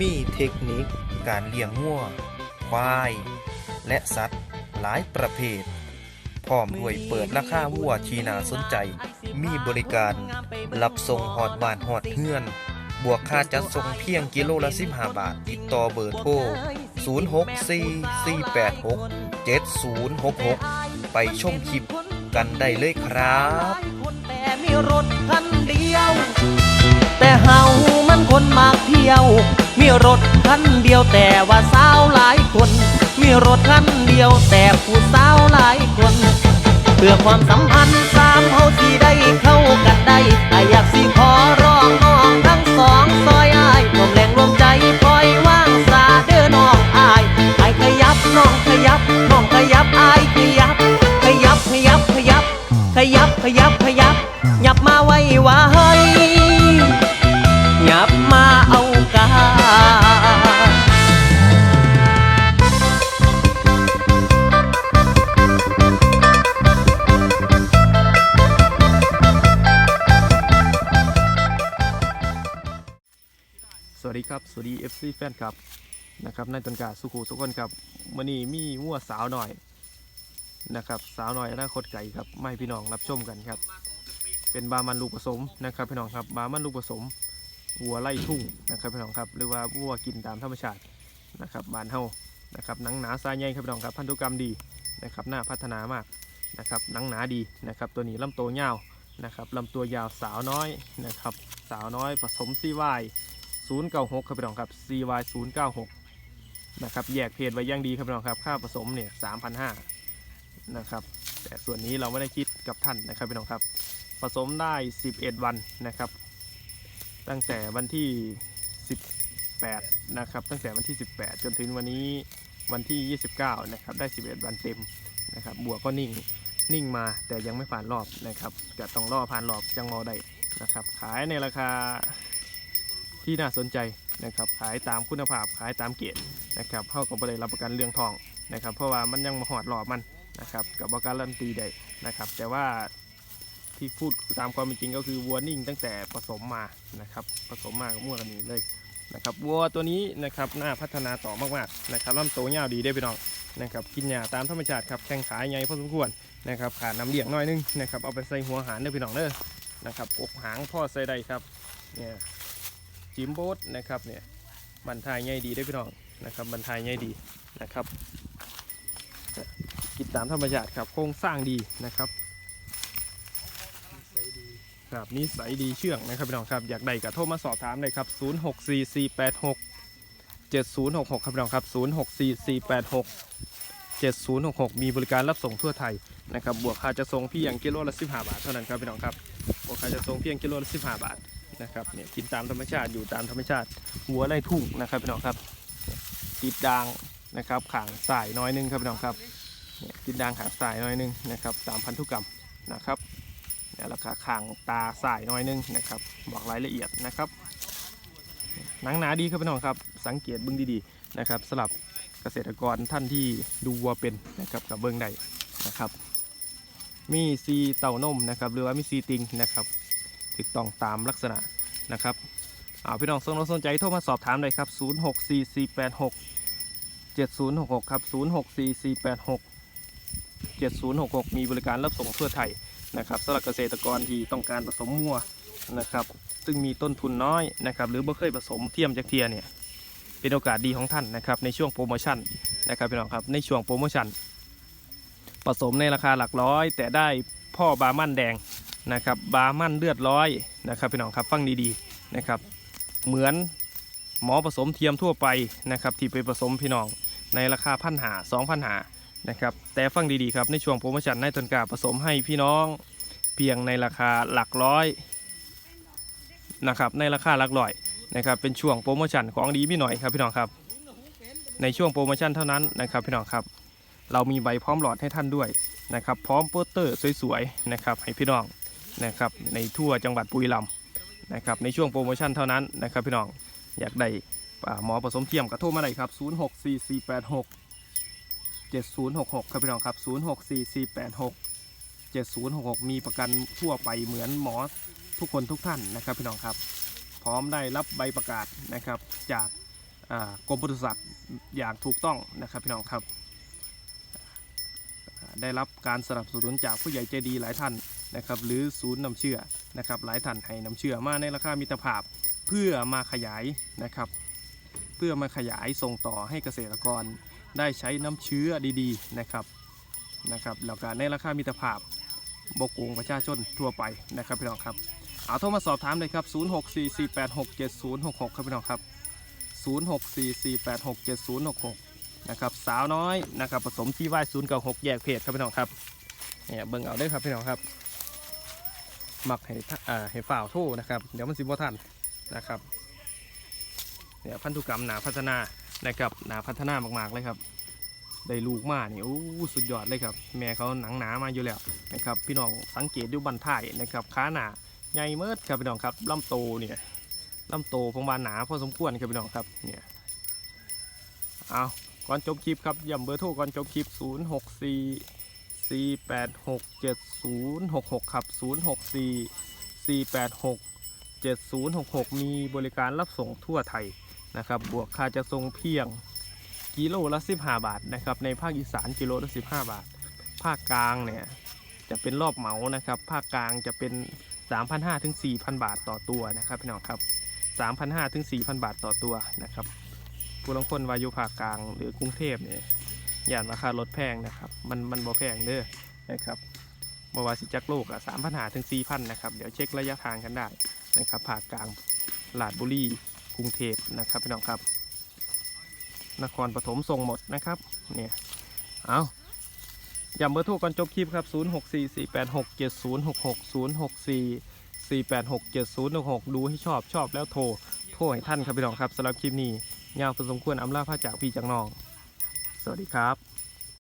มีเทคนิคการเลี้ยงงัวควาย และสัตว์หลายประเภท พร้อมด้วยเปิดราคาวัวที่น่าสนใจ มีบริการรับส่งหอดบ้านหอดเฮือน บวกค่าจัดส่งเพียงกิโลละ 15 บาท ติดต่อเบอร์โทร 0644867066 ไปชมคลิปกันได้เลยครับแต่มีรถคันเดียว แต่เฮามันคนมากเที่ยว มีรถคันเดียวแต่ว่าสาวหลายคน มีรถคันเดียวแต่ผู้สาวหลายคน เพื่อความสัมพันธ์สามเฮาสิได้เข้ากันได้อายอยากสิขอร้องน้องทั้งสองซอยอายรวมแรงรวมใจปล่อยว่างสาเด้อน้องอายอายขยับน้องขยับน้องขยับอายขยับ ขยับขยับขยับ ขยับขยับขยับหยับมาไว้ว้ห ครับสวัสดี FC แฟนครับนะครับนายต้นกาสุขูสุกคนครับมื่อนี้มีมั่วสาวหน่อยนะครับสาวหน่อยอนาคตไก่ครับไม่พี่น้องรับชมกันครับ เป็นบามันลูกผสมนะครับพี่น้องครับบามันลูกผสมวัวไล่ทุ่งนะครับพี่น้องครับหรือว่าวัวกินตามธรรมชาตินะครับบานเฮานะครับหนังหนาทรายใหญ่ครับพี่น้องครับพันธุกรรมดีนะครับหน้าพัฒนามากนะครับหนังหนาดีนะครับตัวนี้ลำตัวยาวนะครับลำตัวยาวสาวน้อยนะครับสาวน้อยผสมซีวาย 096ครับพี่น้องครับ CY 096นะครับแยกเพจไว้ย่างดีครับพี่น้องครับ ค่าผสมเนี่ย3,500นะครับแต่ส่วนนี้เราไม่ได้คิดกับท่านนะครับพี่น้องครับ ผสมได้ 11 วันนะครับ ตั้งแต่วันที่ 18นะครับตั้งแต่วันที่ 18 จนถึงวันนี้วันที่ 29นะครับได้ 11 วันเต็มนะครับบัวก็นิ่งนิ่งมาแต่ยังไม่ผ่านรอบนะครับก็ต้องรอผ่านรอบจังมอได้นะครับ ขายในราคา ที่น่าสนใจนะครับขายตามคุณภาพขายตามเกรดนะครับเข้ากับบริษัทรับประกันเรื่องทองนะครับเพราะว่ามันยังมาหอดหลอมันนะครับกับประกันรันตีได้นะครับ แต่ว่าที่พูดตามความเป็นจริงก็คือวัวนิ่งตั้งแต่ผสมมานะครับผสมมากับมั่วกันนี้เลยนะครับวัวตัวนี้นะครับน่าพัฒนาต่อมากๆนะครับลำโตวยาวดีได้พี่น้องนะครับกินหญ้าตามธรรมชาติครับแข้งขาใหญ่พอสมควรนะครับขาดน้ำเลี้ยงน้อยนึงนะครับเอาไปใส่หัวหารเด้อพี่น้องเด้อนะครับกกหางพ่อใส่ได้ครับเนี่ย จิมโบสนะครับเนี่ยบันทายง่ายดีได้พี่น้องนะครับบันทายง่ายดีนะครับกินตามธรรมชาติครับโครงสร้างดีนะครับครับนิสัยดีเชื่องนะครับพี่น้องครับอยากได้ก็โทรมาสอบถามเลยครับ 064486 7066 ครับพี่น้องครับ 064486 7066 มีบริการรับส่งทั่วไทยนะครับบวกค่าจะส่งเพียงกิโลละ 15 บาทเท่านั้นครับพี่น้องครับบวกค่าจะส่งเพียงกิโลละ 15 บาท นะครับเนี่ยกินตามธรรมชาติอยู่ตามธรรมชาติ หัวไร่ทุ่งนะครับพี่น้องครับติดดางนะครับขางสายน้อยหนึงครับพี่น้องครับเนี่ยติดดางขางสายน้อยหนึงนะครับตามพันธุกรรมนะครับเนี่ยราคาขางตาสายน้อยหนึงนะครับบอกรายละเอียดนะครับหนังหนาดีครับพี่น้องครับ สังเกตเบื้องดีๆนะครับสำหรับเกษตรกรท่านที่ดูวัวเป็นนะครับกับเบื้องใดนะครับมีซีเต่านมนะครับหรือว่ามีซีติงนะครับ ถูกต้องตามลักษณะนะครับอ่าพี่น้องสนสนใจโทรมาสอบถามเลยครับ 064486 7066 ครับ 064486 7066 มีบริการรับส่งทั่วไทยนะครับสำหรับเกษตรกรที่ต้องการผสมมั่วนะครับ ซึ่งมีต้นทุนน้อยนะครับ หรือบ่เคยผสมเทียมจากเทียเนี่ย เป็นโอกาสดีของท่านนะครับ ในช่วงโปรโมชั่นนะครับพี่น้องครับ ในช่วงโปรโมชั่นผสมในราคาหลักร้อย แต่ได้พ่อบามันแดง นะครับบามั่นเลือดร้อยนะครับพี่น้องครับฟังดีๆนะครับเหมือนหมอผสมเทียมทั่วไปนะครับที่ไปผสมพี่น้องในราคาพันหาสองพันหานะครับแต่ฟังดีๆครับในช่วงโปรโมชั่นในต้นกล้าผสมให้พี่น้องเพียงในราคาหลักร้อยนะครับในราคาหลักร้อยนะครับเป็นช่วงโปรโมชั่นของดีพี่หน่อยครับพี่น้องครับ ในช่วงโปรโมชั่นเท่านั้นนะครับพี่น้องครับเรามีใบพร้อมหลอดให้ท่านด้วยนะครับพร้อมโปสเตอร์สวยๆนะครับให้พี่น้อง นะครับในทั่วจังหวัดบุรีรัมย์นะครับในช่วงโปรโมชั่นเท่านั้นนะครับพี่น้องอยากได้หมอผสมเทียมก็โทรมาได้ครับ 064486 7066 ครับพี่น้องครับ 064486 7066 มีประกันทั่วไปเหมือนหมอทุกคนทุกท่านนะครับพี่น้องครับ พร้อมได้รับใบประกาศนะครับจากกรมปศุสัตว์อย่างถูกต้องนะครับพี่น้องครับ ได้รับการสนับสนุนจากผู้ใหญ่ใจดีหลายท่าน นะครับหรือศูนย์นำเชื่อนะครับหลายท่านให้นำเชื่อมาในราคามิตรภาพเพื่อมาขยายนะครับ เพื่อมาขยายส่งต่อให้เกษตรกรได้ใช้น้ำเชื้อดีๆนะครับนะครับแล้วก็ในราคามิตรภาพบกงประชาชนทั่วไปนะครับพี่น้องครับเอาโทรมาสอบถามเลยครับ 0644867066 ครับพี่น้องครับ 0644867066 นะครับสาวน้อยนะครับผสมที่ว่าย0กับ6แยกเพศครับพี่น้องครับเนี่ยเบิ่งเอาได้ครับพี่น้องครับ หมักให้ท่าอ่าให้ฝ่าวโทษนะครับ เดี๋ยวมันสิบ่ทันนะครับเนี่ยพันธุกรรมหนาพัฒนานะครับหนาพัฒนามากๆเลยครับ ได้ลูกมานี่โอ้สุดยอดเลยครับ แม่เขาหนังหนามาอยู่แล้วนะครับ พี่น้องสังเกตดูบันท้ายนะครับขาหนาใหญ่เมิดครับพี่น้องครับลำโตเนี่ยลำโตของบานหนาพอสมควรครับพี่น้องครับเนี่ยเอาก่อนจบคลิปครับย้ำเบอร์โทรก่อนจบคลิป 0 6 4 4 8 6 7 0 6 6ครับ0 6 4 4 8 6 7 0 6 6มีบริการรับส่งทั่วไทยนะครับ บวกค่าจะส่งเพียงกิโลละ15บาทนะครับ ในภาคอีสานกิโลละ15บาท ภาคกลางเนี่ยจะเป็นรอบเหมานะครับ ภาคกลางจะเป็น3,500ถึง4,000บาทต่อตัวนะครับพี่น้องครับ3,500ถึง4,000บาทต่อตัวนะครับผู้ลงคนวายุภาคกลางหรือกรุงเทพเนี่ย ย่านราคารถแพงนะครับ มันมันบ่แพงเด้อนะครับบว่าสิจักโลกอะ3,500ถึง4,000นนะครับ เดี๋ยวเช็คระยะทางกันได้นะครับภาคกลางลาดบุรีกรุงเทพนะครับพี่น้องครับ นครปฐมส่งหมดนะครับ เนี่ย เอาย้ำเบอร์โทรก่อนจบคลิปครับ 0 6 4 4 8 6 7 0 6 6 0 6 4 4 8 6 7 0 6 6 ดูให้ชอบชอบแล้วโทร โทรให้ท่านครับพี่น้องครับสำหรับคลิปนี้ยาวพอสมควรอำลาพระจากพี่จากน้อง สวัสดีครับ